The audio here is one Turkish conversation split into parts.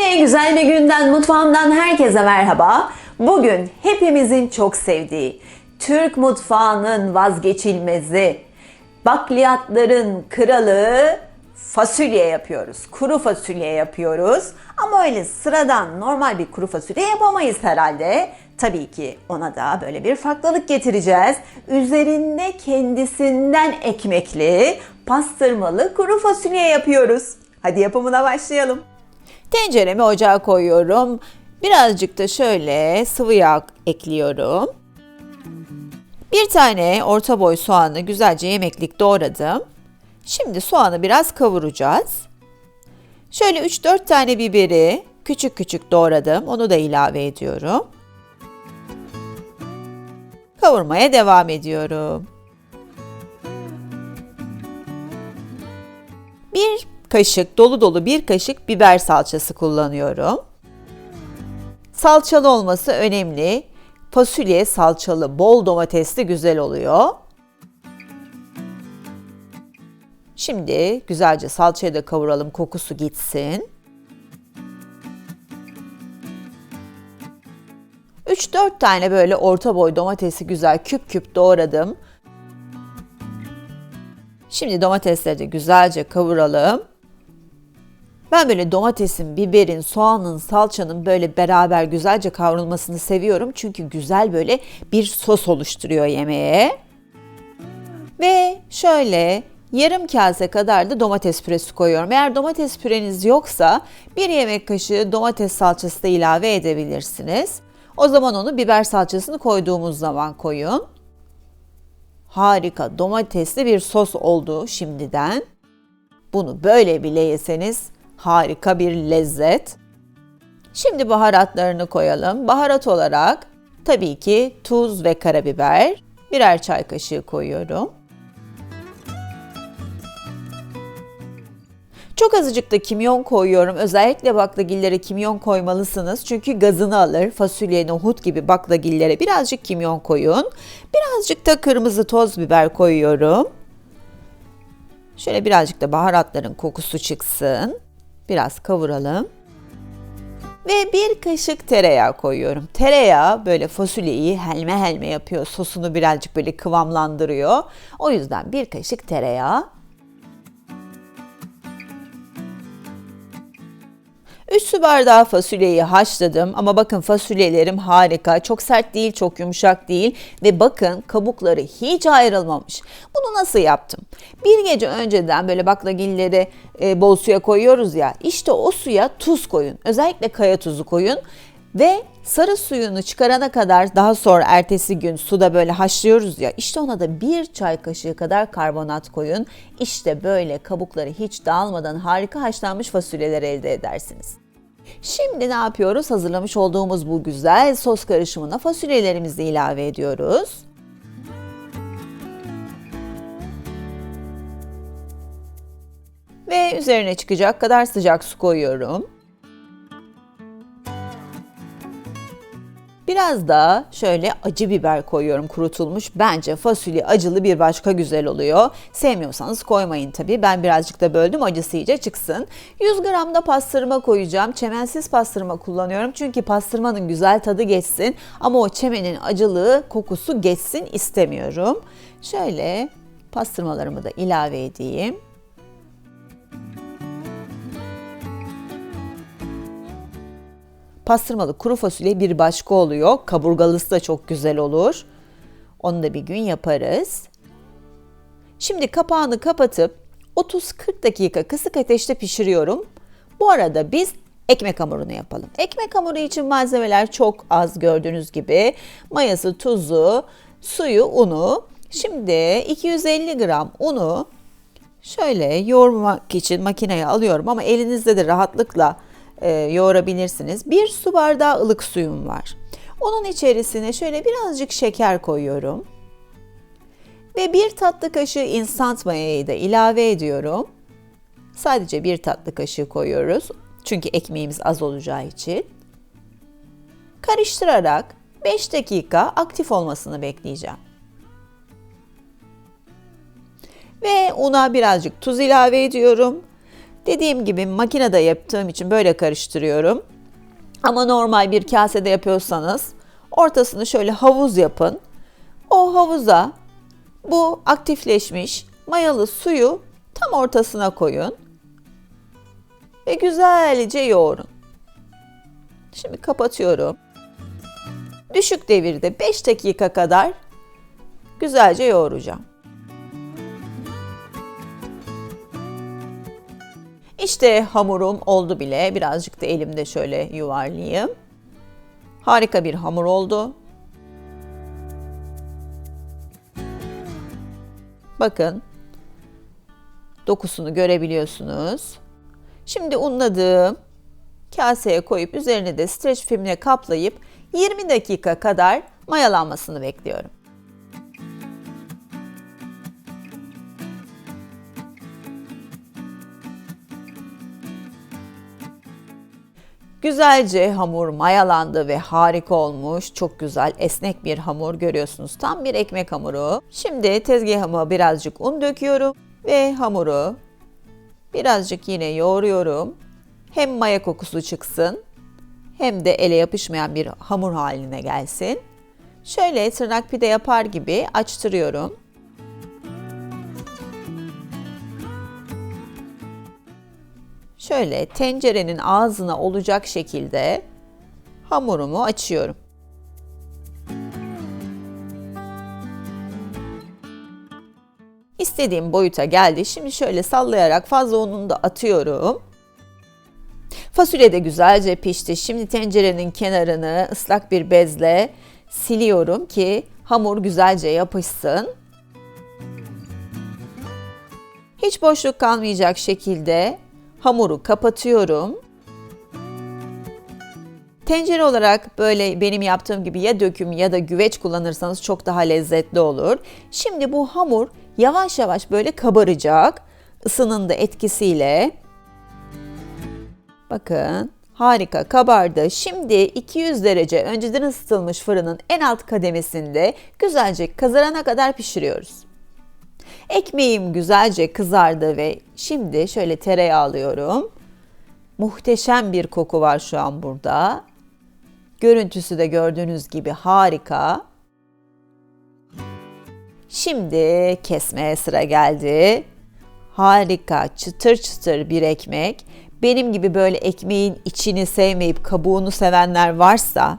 Ve güzel bir günden mutfağımdan herkese merhaba. Bugün hepimizin çok sevdiği Türk mutfağının vazgeçilmezi, bakliyatların kralı fasulye yapıyoruz. Kuru fasulye yapıyoruz. Ama öyle sıradan normal bir kuru fasulye yapamayız herhalde. Tabii ki ona da böyle bir farklılık getireceğiz. Üzerinde kendisinden ekmekli, pastırmalı kuru fasulye yapıyoruz. Hadi yapımına başlayalım. Tenceremi ocağa koyuyorum. Birazcık da şöyle sıvı yağ ekliyorum. Bir tane orta boy soğanı güzelce yemeklik doğradım. Şimdi soğanı biraz kavuracağız. Şöyle 3-4 tane biberi küçük küçük doğradım. Onu da ilave ediyorum. Kavurmaya devam ediyorum. Bir kaşık, dolu dolu bir kaşık biber salçası kullanıyorum. Salçalı olması önemli. Fasulye salçalı, bol domatesli güzel oluyor. Şimdi güzelce salçayı da kavuralım, kokusu gitsin. 3-4 tane böyle orta boy domatesi güzel küp küp doğradım. Şimdi domatesleri de güzelce kavuralım. Ben böyle domatesin, biberin, soğanın, salçanın böyle beraber güzelce kavrulmasını seviyorum. Çünkü güzel böyle bir sos oluşturuyor yemeğe. Ve şöyle yarım kase kadar da domates püresi koyuyorum. Eğer domates püreniz yoksa bir yemek kaşığı domates salçası da ilave edebilirsiniz. O zaman onu biber salçasını koyduğumuz zaman koyun. Harika domatesli bir sos oldu şimdiden. Bunu böyle bile yeseniz harika bir lezzet. Şimdi baharatlarını koyalım. Baharat olarak tabii ki tuz ve karabiber birer çay kaşığı koyuyorum. Çok azıcık da kimyon koyuyorum. Özellikle baklagillere kimyon koymalısınız. Çünkü gazını alır. Fasulye, nohut gibi baklagillere birazcık kimyon koyun. Birazcık da kırmızı toz biber koyuyorum. Şöyle birazcık da baharatların kokusu çıksın. Biraz kavuralım. Ve bir kaşık tereyağı koyuyorum. Tereyağı böyle fasulyeyi helme helme yapıyor. Sosunu birazcık böyle kıvamlandırıyor. O yüzden bir kaşık tereyağı 3 su bardağı fasulyeyi haşladım ama bakın fasulyelerim harika. Çok sert değil, çok yumuşak değil ve bakın kabukları hiç ayrılmamış. Bunu nasıl yaptım? Bir gece önceden böyle baklagilleri e, bol suya koyuyoruz ya. İşte o suya tuz koyun. Özellikle kaya tuzu koyun ve sarı suyunu çıkarana kadar daha sonra ertesi gün suda böyle haşlıyoruz ya işte ona da bir çay kaşığı kadar karbonat koyun. İşte böyle kabukları hiç dağılmadan harika haşlanmış fasulyeler elde edersiniz. Şimdi ne yapıyoruz? Hazırlamış olduğumuz bu güzel sos karışımına fasulyelerimizi ilave ediyoruz. Ve üzerine çıkacak kadar sıcak su koyuyorum. Biraz da şöyle acı biber koyuyorum kurutulmuş. Bence fasulye acılı bir başka güzel oluyor. Sevmiyorsanız koymayın tabii. Ben birazcık da böldüm acısı iyice çıksın. 100 gram da pastırma koyacağım. Çemensiz pastırma kullanıyorum. Çünkü pastırmanın güzel tadı geçsin. Ama o çemenin acılığı, kokusu geçsin istemiyorum. Şöyle pastırmalarımı da ilave edeyim. Pastırmalı kuru fasulye bir başka oluyor. Kaburgalısı da çok güzel olur. Onu da bir gün yaparız. Şimdi kapağını kapatıp 30-40 dakika kısık ateşte pişiriyorum. Bu arada biz ekmek hamurunu yapalım. Ekmek hamuru için malzemeler çok az gördüğünüz gibi. Mayası, tuzu, suyu, unu. Şimdi 250 gram unu şöyle yoğurmak için makineye alıyorum ama elinizde de rahatlıkla e, yoğurabilirsiniz. Bir su bardağı ılık suyum var. Onun içerisine şöyle birazcık şeker koyuyorum. Ve bir tatlı kaşığı instant mayayı da ilave ediyorum. Sadece bir tatlı kaşığı koyuyoruz. Çünkü ekmeğimiz az olacağı için. Karıştırarak 5 dakika aktif olmasını bekleyeceğim. Ve una birazcık tuz ilave ediyorum. Dediğim gibi makinede yaptığım için böyle karıştırıyorum. Ama normal bir kasede yapıyorsanız ortasını şöyle havuz yapın. O havuza bu aktifleşmiş mayalı suyu tam ortasına koyun ve güzelce yoğurun. Şimdi kapatıyorum. Düşük devirde 5 dakika kadar güzelce yoğuracağım. İşte hamurum oldu bile. Birazcık da elimde şöyle yuvarlayayım. Harika bir hamur oldu. Bakın. Dokusunu görebiliyorsunuz. Şimdi unladığım kaseye koyup üzerine de streç filmle kaplayıp 20 dakika kadar mayalanmasını bekliyorum. Güzelce hamur mayalandı ve harika olmuş. Çok güzel esnek bir hamur görüyorsunuz. Tam bir ekmek hamuru. Şimdi tezgahıma birazcık un döküyorum ve hamuru birazcık yine yoğuruyorum. Hem maya kokusu çıksın hem de ele yapışmayan bir hamur haline gelsin. Şöyle tırnak pide yapar gibi açtırıyorum. Şöyle tencerenin ağzına olacak şekilde hamurumu açıyorum. İstediğim boyuta geldi. Şimdi şöyle sallayarak fazla ununu da atıyorum. Fasulye de güzelce pişti. Şimdi tencerenin kenarını ıslak bir bezle siliyorum ki hamur güzelce yapışsın. Hiç boşluk kalmayacak şekilde hamuru kapatıyorum. Tencere olarak böyle benim yaptığım gibi ya döküm ya da güveç kullanırsanız çok daha lezzetli olur. Şimdi bu hamur yavaş yavaş böyle kabaracak. Isının da etkisiyle. Bakın harika kabardı. Şimdi 200 derece önceden ısıtılmış fırının en alt kademesinde güzelce kızarana kadar pişiriyoruz. Ekmeğim güzelce kızardı ve şimdi şöyle tereyağı alıyorum. Muhteşem bir koku var şu an burada. Görüntüsü de gördüğünüz gibi harika. Şimdi kesmeye sıra geldi. Harika, çıtır çıtır bir ekmek. Benim gibi böyle ekmeğin içini sevmeyip kabuğunu sevenler varsa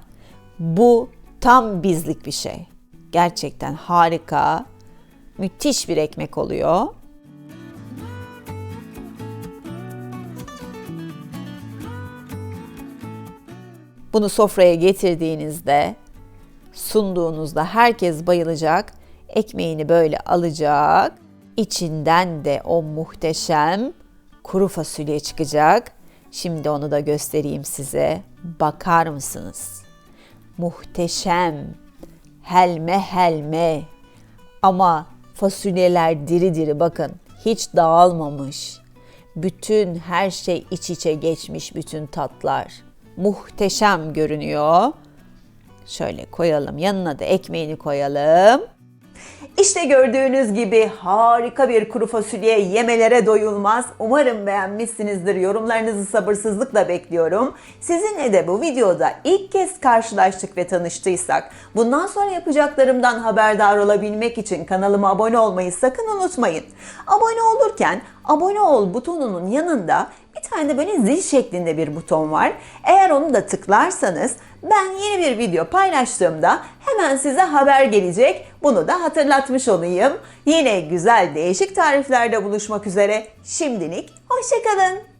bu tam bizlik bir şey. Gerçekten harika, müthiş bir ekmek oluyor. Bunu sofraya getirdiğinizde, sunduğunuzda herkes bayılacak. Ekmeğini böyle alacak. İçinden de o muhteşem kuru fasulye çıkacak. Şimdi onu da göstereyim size. Bakar mısınız? Muhteşem. Helme helme. Ama fasulyeler diri diri bakın. Hiç dağılmamış. Bütün her şey iç içe geçmiş bütün tatlar. Muhteşem görünüyor. Şöyle koyalım. Yanına da ekmeğini koyalım. İşte gördüğünüz gibi harika bir kuru fasulye yemelere doyulmaz. Umarım beğenmişsinizdir. Yorumlarınızı sabırsızlıkla bekliyorum. Sizinle de bu videoda ilk kez karşılaştık ve tanıştıysak bundan sonra yapacaklarımdan haberdar olabilmek için kanalıma abone olmayı sakın unutmayın. Abone olurken abone ol butonunun yanında bir tane böyle zil şeklinde bir buton var. Eğer onu da tıklarsanız ben yeni bir video paylaştığımda hemen size haber gelecek. Bunu da hatırlatmış olayım. Yine güzel değişik tariflerde buluşmak üzere. Şimdilik hoşçakalın.